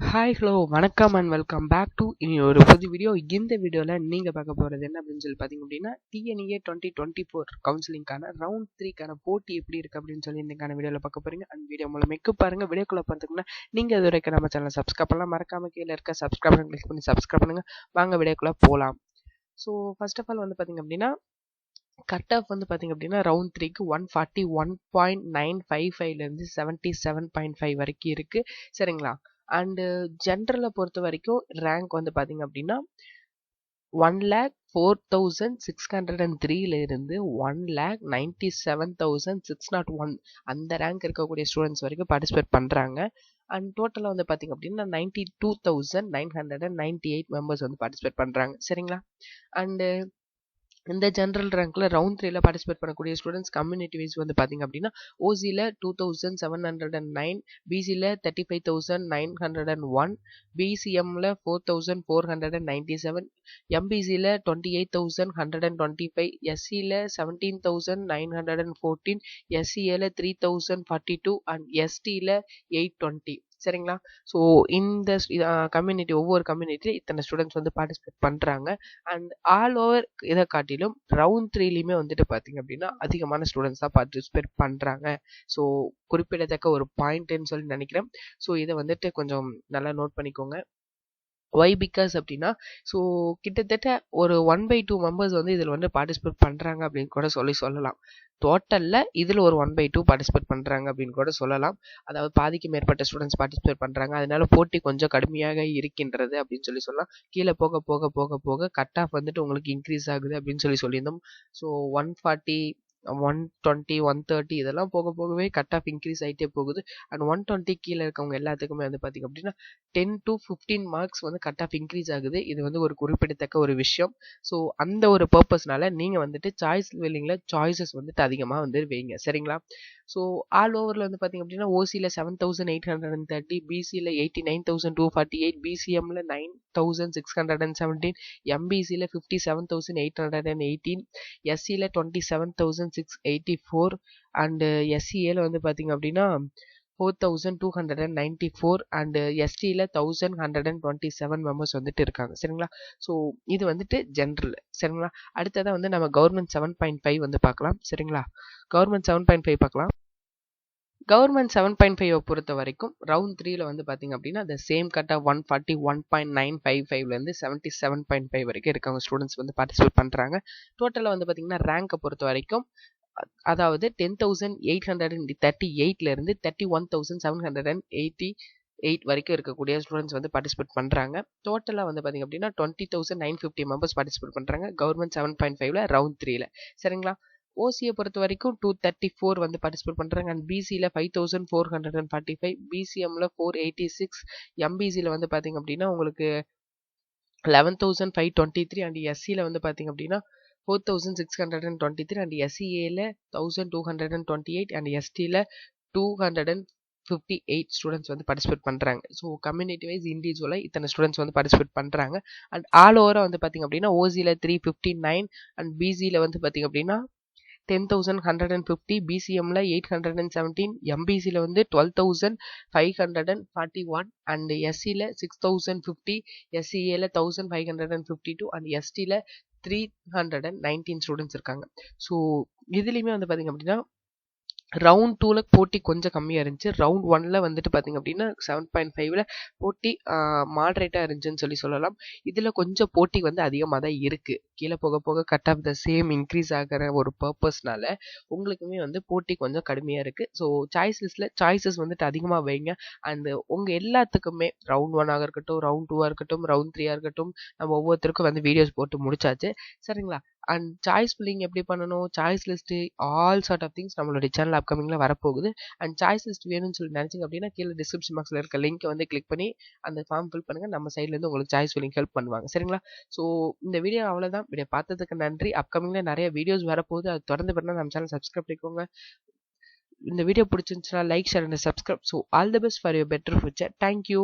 Hi hello வணக்கம் and welcome back to இனி ஒரு புது வீடியோ இந்த வீடியோவில் நீங்கள் பார்க்க போகிறது என்ன அப்படின்னு சொல்லி பார்த்தீங்க அப்படின்னா டிஎன்ஏ டுவெண்ட்டி டுவெண்ட்டி ஃபோர் கவுன்சிலிங்கான ரவுண்ட் த்ரீக்கான போட்டி எப்படி இருக்குது அப்படின்னு சொல்லி இன்றைக்கான வீடியோவில் பார்க்க போகிறீங்க அந்த வீடியோ மூலம் மெக்கு பாருங்கள் வீடியோக்குள்ளே பார்த்துக்கோன்னா நீங்கள் இது வரைக்கும் நம்ம சேனல் சப்ஸ்கிரைப் பண்ணலாம் மறக்காம கீழே இருக்க சப்ஸ்கிரைப் பண்ணி கிளிக் பண்ணி சப்ஸ்கிரைப் பண்ணுங்கள் வாங்க வீடியோக்குள்ளே போகலாம் ஸோ ஃபர்ஸ்ட் ஆஃப் ஆல் வந்து பார்த்தீங்க அப்படின்னா கட் ஆஃப் வந்து பார்த்தீங்க அப்படின்னா ரவுண்ட் த்ரீக்கு one forty one point nine five ஃபைவ்லேருந்து செவன்ட்டி செவன் பாயிண்ட் ஃபைவ் வரைக்கும் இருக்குது சரிங்களா? அண்டு ஜென்ரலை பொறுத்த வரைக்கும் ரேங்க் வந்து பார்த்தீங்க அப்படின்னா one lakh four thousand six hundred and த்ரீலேருந்து one lakh ninety seven thousand six nought one அந்த ரேங்க் இருக்கக்கூடிய ஸ்டூடெண்ட்ஸ் வரைக்கும் பார்ட்டிசிபேட் பண்ணுறாங்க அண்ட் டோட்டலாக வந்து பார்த்தீங்க அப்படின்னா ninety two thousand nine hundred and ninety eight members வந்து பார்ட்டிசிபேட் பண்ணுறாங்க சரிங்களா? அண்டு இந்த ஜென்ரல் ரேங்க்ல ரவுண்ட் த்ரீல பார்ட்டிசிபேட் பண்ணக்கூடிய ஸ்டூடெண்ட்ஸ் கம்யூனிட்டி வைஸ் வந்து பார்த்தீங்க அப்படின்னா ஓசியில் two thousand seven hundred and nine பிசியில் thirty five thousand nine hundred and one பிசிஎம்ல four thousand four hundred and ninety seven எம்பிசியில் twenty eight thousand hundred and twenty five எஸ்சியில் seventeen thousand nine hundred and fourteen எஸ்சிஏல three thousand forty two and எஸ்டியில் eight twenty சரிங்களா? So இந்த community ஒவ்வொரு community இத்தனை students வந்து participate பண்ணுறாங்க and all over இதை காட்டிலும் round த்ரீலையுமே வந்துட்டு பார்த்தீங்க அப்படின்னா அதிகமான ஸ்டூடெண்ட்ஸ் தான் பார்ட்டிசிபேட் பண்ணுறாங்க ஸோ குறிப்பிடத்தக்க ஒரு பாயிண்ட்டுன்னு சொல்லி நினைக்கிறேன். ஸோ இதை வந்துட்டு கொஞ்சம் நல்லா நோட் பண்ணிக்கோங்க. ஒய் பிகாஸ் அப்படின்னா ஸோ கிட்டத்தட்ட ஒரு ஒன் பை டூ மெம்பர்ஸ் வந்து இதில் வந்து பார்ட்டிசிபேட் பண்ணுறாங்க அப்படின்னு கூட சொல்லி சொல்லலாம். டோட்டலில் இதில் ஒரு ஒன் பை டூ பார்ட்டிசிபேட் பண்ணுறாங்க அப்படின்னு கூட சொல்லலாம். அதாவது பாதிக்கு மேற்பட்ட ஸ்டூடெண்ட்ஸ் பார்ட்டிசிபேட் பண்ணுறாங்க அதனால போட்டி கொஞ்சம் கடுமையாக இருக்கின்றது அப்படின்னு சொல்லி சொல்லலாம். கீழே போக போக போக போக கட் ஆஃப் வந்துட்டு உங்களுக்கு இன்க்ரீஸ் ஆகுது அப்படின்னு சொல்லி சொல்லியிருந்தோம். So one forty one twenty one thirty இதெல்லாம் போக போகவே கட் ஆஃப் இன்க்ரீஸ் ஆகிட்டே போகுது. அண்ட் ஒன் டுவெண்ட்டி கீழே இருக்கவங்க எல்லாத்துக்குமே வந்து பார்த்திங்க அப்படின்னா டென் டு ஃபிஃப்டீன் மார்க்ஸ் வந்து கட் ஆஃப் இன்க்ரீஸ் ஆகுது. இது வந்து ஒரு குறிப்பிடத்தக்க ஒரு விஷயம். ஸோ அந்த ஒரு பர்பஸ்னால நீங்கள் வந்துட்டு சாய்ஸ் வெல்லிங்கில் சாய்ஸஸ் வந்துட்டு அதிகமாக வந்து வைங்க. சரிங்களா? ஸோ ஆல் ஓவரில் வந்து பார்த்திங்க அப்படின்னா ஓசியில் seven thousand eight hundred and thirty பிசியில் eighty nine thousand two forty eight பிசிஎம்மில் nine thousand six hundred and seventeen எம்பிசியில் fifty seven thousand eight hundred and eighteen எஸ்சியில் twenty seven thousand six eighty four and எஸ்சிஏல வந்து பார்த்திங்க அப்படின்னா four thousand two hundred and ninety four and எஸ்டியில் thousand hundred and twenty seven members வந்துட்டு இருக்காங்க. சரிங்களா? So இது வந்துட்டு general சரிங்களா? அடுத்ததாக வந்து நம்ம கவர்மெண்ட் செவன் பாயிண்ட் ஃபைவ் வந்து பார்க்கலாம் சரிங்களா? கவர்மெண்ட் செவன் பாயிண்ட் ஃபைவ் பார்க்கலாம் கவர்மெண்ட் செவன் பாயிண்ட் ஃபைவ் பொறுத்த வரைக்கும் ரவுண்ட் த்ரீல வந்து பார்த்தீங்க அப்படின்னா அந்த சேம் கட்டாக one forty one point nine five ஃபைவ்லேருந்து செவன்ட்டி செவன் பாயிண்ட் ஃபைவ் வரைக்கும் இருக்கவங்க ஸ்டூடெண்ட்ஸ் வந்து பார்ட்டிசிபேட் பண்ணுறாங்க டோட்டலாக வந்து பார்த்தீங்கன்னா ரேங்கை பொறுத்த வரைக்கும் அதாவது ten thousand eight hundred and thirty எயிட்லேருந்து thirty one thousand seven hundred and eighty eight வரைக்கும் இருக்கக்கூடிய ஸ்டூடெண்ட்ஸ் வந்து பார்ட்டிசிபேட் பண்ணுறாங்க டோட்டலாக வந்து பார்த்திங்க அப்படின்னா twenty thousand nine fifty members participate பண்ணுறாங்க கவர்மெண்ட் செவன் பாயிண்ட் ஃபைவ்ல ரவுண்ட் த்ரீல சரிங்களா? ஓசியை பொறுத்த வரைக்கும் டூ தேர்ட்டி ஃபோர் வந்து பார்ட்டிசிபேட் பண்ணுறாங்க அண்ட் பிசியில் five thousand four hundred and forty five பிசிஎம்மில் four eighty six எம்பிசியில் வந்து பார்த்திங்க அப்படின்னா உங்களுக்கு eleven thousand five twenty three and எஸ்சியில் வந்து பார்த்திங்க அப்படின்னா four thousand six hundred and twenty three and எஸ்சிஏல thousand two hundred and twenty eight and எஸ்டியில் two hundred and fifty eight students வந்து participate பண்ணுறாங்க ஸோ கம்யூனிட்டி வைஸ் இண்டிவிஜுவலாக இத்தனை students வந்து participate பண்ணுறாங்க and all ஓவராக வந்து பார்த்திங்க அப்படின்னா ஓசியில் த்ரீ ஃபிஃப்டி நைன் அண்ட் பிசியில் வந்து பார்த்திங்க அப்படின்னா ten thousand hundred and fifty பிசிஎம்மில் eight hundred and seventeen எம்பிசியில் வந்து twelve thousand five hundred and forty one and எஸ்சியில் six thousand fifty எஸ்சிஏல thousand five hundred and fifty two and எஸ்டியில் three hundred and nineteen students இருக்காங்க. So இதுலேயுமே வந்து பார்த்திங்க அப்படின்னா round டூவில் போட்டி கொஞ்சம் கம்மியாக இருந்துச்சு. ரவுண்ட் ஒனில் வந்துட்டு பார்த்திங்க அப்படின்னா செவன் பாயிண்ட் ஃபைவ்ல போட்டி மாட்ரேட்டாக இருந்துச்சுன்னு சொல்லி சொல்லலாம். இதில் கொஞ்சம் போட்டி வந்து அதிகமாக தான் இருக்குது கீழே போக போக cut off the same increase ஆகிற ஒரு பர்பஸ்னால உங்களுக்குமே வந்து போட்டி கொஞ்சம் கடுமையாக இருக்குது ஸோ சாய்ஸ் லிஸ்ட்டில் சாய்ஸஸ் வந்துட்டு அதிகமாக வைங்க. அந்த உங்கள் எல்லாத்துக்குமே ரவுண்ட் ஒன்னாக இருக்கட்டும் ரவுண்ட் டூவாக இருக்கட்டும் ரவுண்ட் த்ரீயாக இருக்கட்டும் நம்ம ஒவ்வொருத்தருக்கும் வந்து வீடியோஸ் போட்டு முடிச்சாச்சு. சரிங்களா? அண்ட் சாய்ஸ் பில்லிங் எப்படி பண்ணணும்? Choice list all sort of things நம்மளுடைய சேனல் அப்கமிங்கில் வரப்போகுது. அண்ட் சாய்ஸ் லிஸ்ட் வேணும்னு சொல்லி நினச்சிங்க அப்படின்னா கீழே டிஸ்கிரிப்ஷன் பாக்ஸில் இருக்க லிங்க்கை வந்து கிளிக் பண்ணி அந்த ஃபார்ம் ஃபில் பண்ணுங்கள் நம்ம சைட்லேருந்து உங்களுக்கு சாய்ஸ் ஃபில்லிங் ஹெல்ப் பண்ணுவாங்க. சரிங்களா? ஸோ இந்த வீடியோ அவ்வளோதான் வீடியோ பார்த்ததுக்கு நன்றி. அப்கமிங்கில் நிறைய வீடியோஸ் வரப்போகுது. அது தொடர்ந்து பண்ணால் நம்ம சேனல் சப்ஸ்கிரைப் பண்ணிக்கோங்க. இந்த வீடியோ பிடிச்சிருந்துச்சுன்னா like share and subscribe so all the best for your better future thank you